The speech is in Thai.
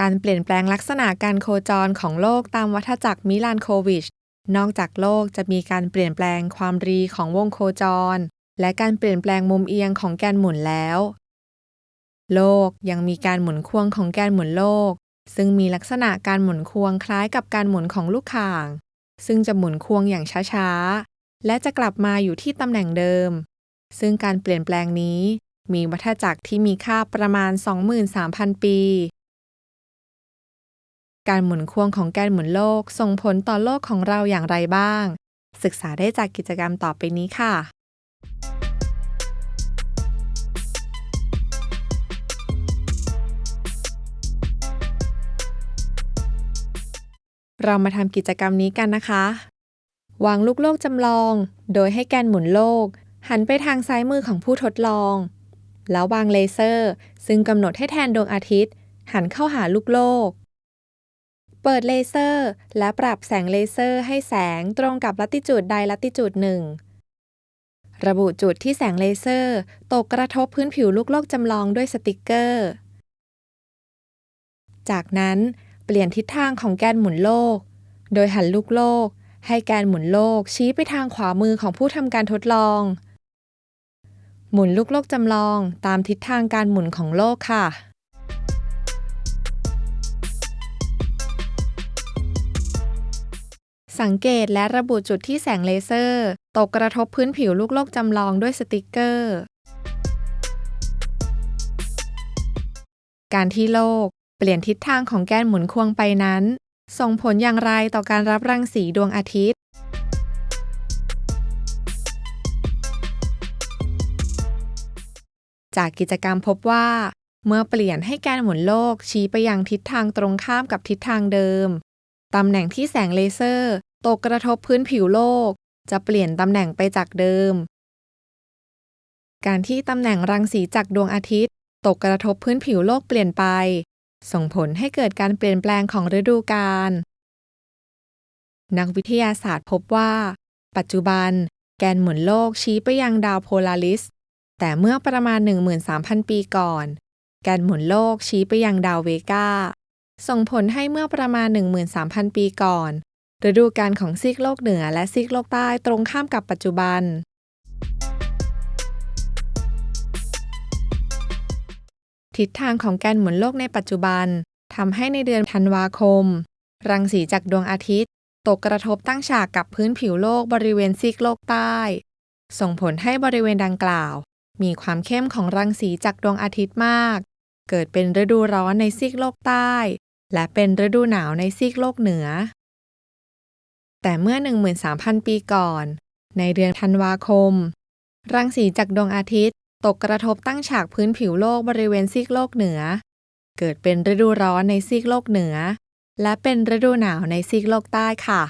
การเปลี่ยนแปลงลักษณะการโคจรของโลกตามวัฏจักรมิลานโควิช นอกจากโลกจะมีการเปลี่ยนแปลงความรีของวงโคจร และการเปลี่ยนแปลงมุมเอียงของแกนหมุนแล้ว โลกยังมีการหมุนควงของแกนหมุนโลก ซึ่งมีลักษณะการหมุนควงคล้ายกับการหมุนของลูกข่าง ซึ่งจะหมุนควงอย่างช้าๆ และจะกลับมาอยู่ที่ตำแหน่งเดิม ซึ่งการเปลี่ยนแปลงนี้มีวัฏจักรที่มีค่าประมาณ 23,000 ปี การหมุนควงของแกนหมุนโลกส่งผลต่อโลกของเราอย่างไรบ้าง ศึกษาได้จากกิจกรรมต่อไปนี้ค่ะ เรามาทำกิจกรรมนี้กันนะคะ วางลูกโลกจำลอง โดยให้แกนหมุนโลก หันไปทางซ้ายมือของผู้ทดลอง แล้ววางเลเซอร์ ซึ่งกำหนดให้แทนดวงอาทิตย์ หันเข้าหาลูกโลก เปิดเลเซอร์ และปรับแสงเลเซอร์ให้แสงตรงกับลัติจูดใดลัติจูดหนึ่ง ระบุจุดที่แสงเลเซอร์ ตกกระทบพื้นผิวลูกโลกจำลองด้วยสติกเกอร์ จากนั้นเปลี่ยนทิศทางของแกนหมุนโลก โดยหันลูกโลก ให้แกนหมุนโลกชี้ไปทางขวามือของผู้ทำการทดลอง หมุนลูกโลกจำลองตามทิศทางการหมุนของโลกค่ะ สังเกตและระบุจุดที่แสงเลเซอร์ ตกกระทบพื้นผิวลูกโลกจำลองด้วยสติกเกอร์ การที่โลก เปลี่ยนทิศทางของแกนหมุนควงไปนั้น ส่งผลอย่างไรต่อการรับรังสีดวงอาทิตย์ จากกิจกรรมพบว่า เมื่อเปลี่ยนให้แกนหมุนโลกชี้ไปยังทิศทางตรงข้ามกับทิศทางเดิมตำแหน่งที่แสงเลเซอร์ ตกกระทบพื้นผิวโลก จะเปลี่ยนตำแหน่งไปจากเดิม การที่ตำแหน่งรังสีจากดวงอาทิตย์ ตกกระทบพื้นผิวโลกเปลี่ยนไป ส่งผลให้เกิดการเปลี่ยนแปลงของฤดูกาลนักวิทยาศาสตร์พบว่า ปัจจุบัน แกนหมุนโลกชี้ไปยังดาวโพลาริส แต่เมื่อประมาณ 13,000 ปีก่อน แกนหมุนโลกชี้ไปยังดาวเวกาส่งผลให้เมื่อประมาณ 13,000 ปีก่อน ฤดูกาลของซีกโลกเหนือและซีกโลกใต้ตรงข้ามกับปัจจุบัน ทิศทางของแกนหมุนโลกในปัจจุบันทำให้ในเดือนธันวาคม รังสีจากดวงอาทิตย์ ตกกระทบตั้งฉากกับพื้นผิวโลกบริเวณซีกโลกใต้ ส่งผลให้บริเวณดังกล่าว มีความเข้มของรังสีจากดวงอาทิตย์มาก เกิดเป็นฤดูร้อนในซีกโลกใต้ และเป็นฤดูหนาวในซีกโลกเหนือ แต่เมื่อ 13,000 ปีก่อน ในเดือนธันวาคม รังสีจากดวงอาทิตย์ตกกระทบตั้งฉากพื้นผิวโลกบริเวณซีกโลกเหนือ เกิดเป็นฤดูร้อนในซีกโลกเหนือ และเป็นฤดูหนาวในซีกโลกใต้ค่ะ